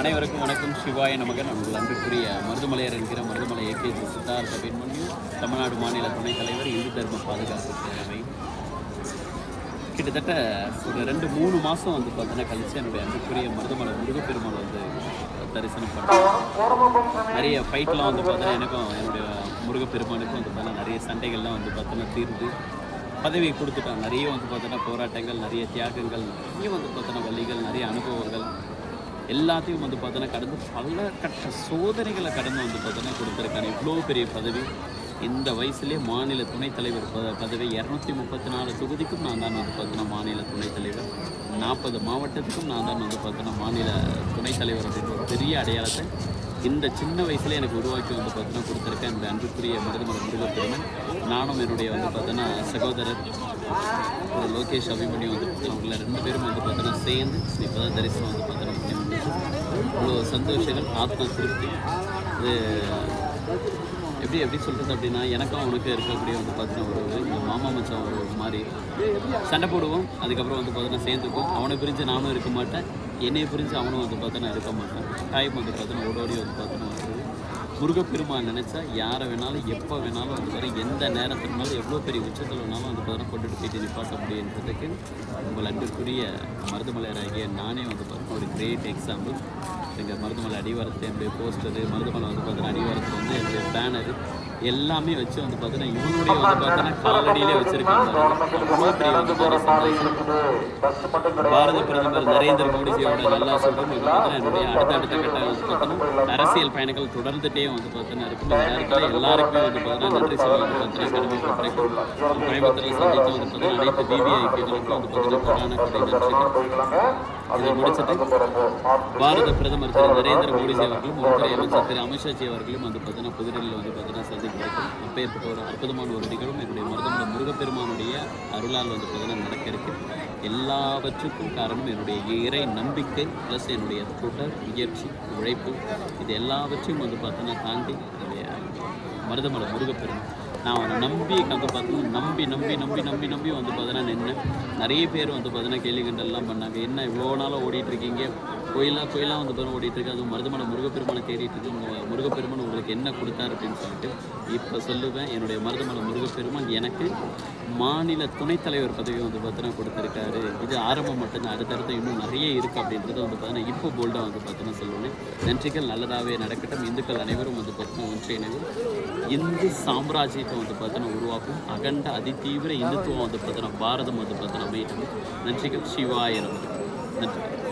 அனைவருக்கும் வணக்கம். சிவாய நமக. நம்முடைய அன்புக்குரிய மருதுமலையர் என்கிற மருதுமலை ஏகே சித்தார்த்த பெண்மணியும் தமிழ்நாடு மாநில துணைத் தலைவர் இந்து தர்ம பாதுகாப்பு பேரவை. கிட்டத்தட்ட ஒரு ரெண்டு மூணு மாதம் வந்து பார்த்தீங்கன்னா கழிச்சு என்னுடைய அன்புக்குரிய மருதுமலை முருகப்பெருமாள் வந்து தரிசனம் பண்ணுறேன் நிறைய ஃபைட்லாம் வந்து பார்த்தீங்கன்னா எனக்கும் என்னுடைய முருகப்பெருமானுக்கும் வந்து பார்த்தீங்கன்னா நிறைய சண்டைகள்லாம் வந்து பார்த்தீங்கன்னா தீர்ந்து பதவி கொடுத்துட்டான் நிறைய வந்து பார்த்தோன்னா போராட்டங்கள் நிறைய தியாகங்கள் நிறைய வந்து பார்த்தோன்னா வழிகள் நிறைய அனுபவங்கள் எல்லாத்தையும் வந்து பார்த்தோன்னா கடந்து பல கட்ட சோதனைகளை கடந்து வந்து பார்த்தோன்னா கொடுத்துருக்காங்க. இவ்வளோ பெரிய பதவி. இந்த வயசுலேயே மாநில துணைத் தலைவர் ப பதவி இரநூத்தி முப்பத்தி நாலு தொகுதிக்கும் நான் தான் வந்து பார்த்தோன்னா மாநில துணைத் தலைவர். நாற்பது மாவட்டத்துக்கும் நான் தான் வந்து பார்த்தோன்னா மாநில துணைத் தலைவர் அப்படின்ற ஒரு பெரிய அடையாளத்தை இந்த சின்ன வயசில் எனக்கு உருவாக்கி வந்து பார்த்தோன்னா கொடுத்துருக்கேன் என்னுடைய அன்புக்குரிய மருதுமலை முருகப்பெருமன் நானும் என்னுடைய வந்து பார்த்தோன்னா சகோதரர் லோகேஷ் அபிமன்யு வந்து அவங்கள ரெண்டு பேரும் வந்து பார்த்தோன்னா சேர்ந்து இப்போ தான் தரிசனம் வந்து பார்த்தோன்னா அவ்வளோ இவ்வளோ சந்தோஷங்கள் ஆத்மா திருப்தி. இது எப்படி எப்படி சொல்கிறது அப்படின்னா எனக்கும் அவனுக்கு இருக்கக்கூடிய வந்து பார்த்தீங்கன்னா ஒரு இந்த மாமா மச்சான் ஒரு மாதிரி சண்டை போடுவோம். அதுக்கப்புறம் வந்து பார்த்தீங்கன்னா சேர்ந்துக்கும். அவனை பிரிஞ்சு நானும் இருக்க மாட்டேன். என்னையை பிரிஞ்சு அவனும் வந்து பார்த்தீங்கன்னா இருக்க மாட்டேன். டைம் வந்து பார்த்தீங்கன்னா ஓடோடி வந்து பார்த்தீங்கன்னா வருது முருகப்பெருமான் நினச்சா யாரை வேணாலும் எப்போ வேணாலும் வந்து வர எந்த நேரத்துக்குனாலும் எவ்வளோ பெரிய உச்சத்தில் வேணாலும் வந்து பார்த்தீங்கன்னா கொண்டுட்டு போயிட்டு நிப்பாட்ட முடியுன்றதுக்கு உங்கள் அன்புக்குரிய மருதுமலையராகிய நானே வந்து பார்த்தீங்கன்னா ஒரு கிரேட் எக்ஸாம்பிள் எங்கள் மருதுமலை அடிவாரத்தை என்னுடைய போஸ்டரு மருதுமலை வந்து பார்த்தீங்கன்னா அடிவாரத்தில் பேனரு எல்லாமே வச்சு வந்து பார்த்தீங்கன்னா இவனுடைய வந்து பார்த்தீங்கன்னா காலடியிலே வச்சுருக்காங்க. அவ்வளோ பெரிய வந்து பார்த்தீங்கன்னா சந்தோஷம் பாரத பிரதமர் நரேந்திர மோடிஜியோட வந்து பார்த்தீங்கன்னா என்னுடைய அடுத்த அடுத்த கட்ட வந்து பார்த்தீங்கன்னா அரசியல் பயணங்கள் தொடர்ந்துட்டே வந்து பார்த்தீங்கன்னா இருக்கும் நேரத்தில் எல்லாருக்குமே வந்து பார்த்தீங்கன்னா நன்றி சொல்ல வந்து பார்த்தீங்கன்னா கடமைப்பட்டிருக்கோம் கோயம்புத்தூரில் சந்தித்து வந்து பார்த்தீங்கன்னா அனைத்து பிபிஐபிகளுக்கும் வந்து பார்த்தீங்கன்னா கொரோனா நன்றிகள் இதை முடிச்சுட்டு பாரத பிரதமர் திரு நரேந்திர மோடிஜி அவர்களும் உள்துறை அமைச்சர் திரு அமித்ஷாஜி அவர்களும் வந்து பார்த்தீங்கன்னா புதுடெல்லியில் வந்து பார்த்தீங்கன்னா சந்திக்கிறார்கள் அப்பேற்பட்ட ஒரு அற்புதமான ஒரு நிகழ்வும் என்னுடைய மருதமலை முருகப்பெருமானுடைய அருளால் வந்து பார்த்தீங்கன்னா நடக்க இருக்கு. எல்லாவற்றுக்கும் காரணம் என்னுடைய இறை நம்பிக்கை ப்ளஸ் என்னுடைய தொடர் முயற்சி உழைப்பு. இது எல்லாவற்றையும் வந்து பார்த்தீங்கன்னா தாண்டி மருதமலை முருகப்பெருமான். நான் அவனை நம்பி வந்து பார்த்தீங்கன்னா நம்பி நம்பி நம்பி நம்பி நம்பி வந்து பார்த்தீங்கன்னா நின்று நிறைய பேர் வந்து பார்த்தீங்கன்னா கேள்வி கிண்டல்லாம் பண்ணாங்க. என்ன இவ்வளோ நாளாக ஓடிட்டுருக்கீங்க கோயிலாக கோயிலாக வந்து பாருங்க ஓடிட்டு இருக்கு. அது மருதமலை முருகப்பெருமானை தேடிட்டு இருக்கு. உங்கள் முருகப்பெருமான் உங்களுக்கு என்ன கொடுத்தாரு அப்படின்னு சொல்லிட்டு இப்போ சொல்லுவேன். என்னுடைய மருதமலை முருகப்பெருமான் எனக்கு மாநில துணைத் தலைவர் பதவி வந்து பார்த்தீங்கன்னா கொடுத்துருக்காரு. இது ஆரம்பம் மட்டும்தான் அடுத்தடுத்து இன்னும் நிறைய இருக்குது அப்படின்றது வந்து பார்த்தீங்கன்னா இப்போ போல்டாக வந்து பார்த்தீங்கன்னா சொல்லுவேன். நன்றிகள் நல்லதாகவே நடக்கட்டும். இந்துக்கள் அனைவரும் வந்து பார்த்தீங்கன்னா ஒன்றிணைவும் இந்து சாம்ராஜ்யத்தை வந்து பார்த்தீங்கன்னா உருவாக்கும் அகண்ட அதிதீவிர இந்துத்துவம் வந்து பார்த்தீங்கன்னா பாரதம் வந்து பார்த்தீங்கன்னா அமையட்டும். நன்றிகள். சிவாயிரம் நன்றி.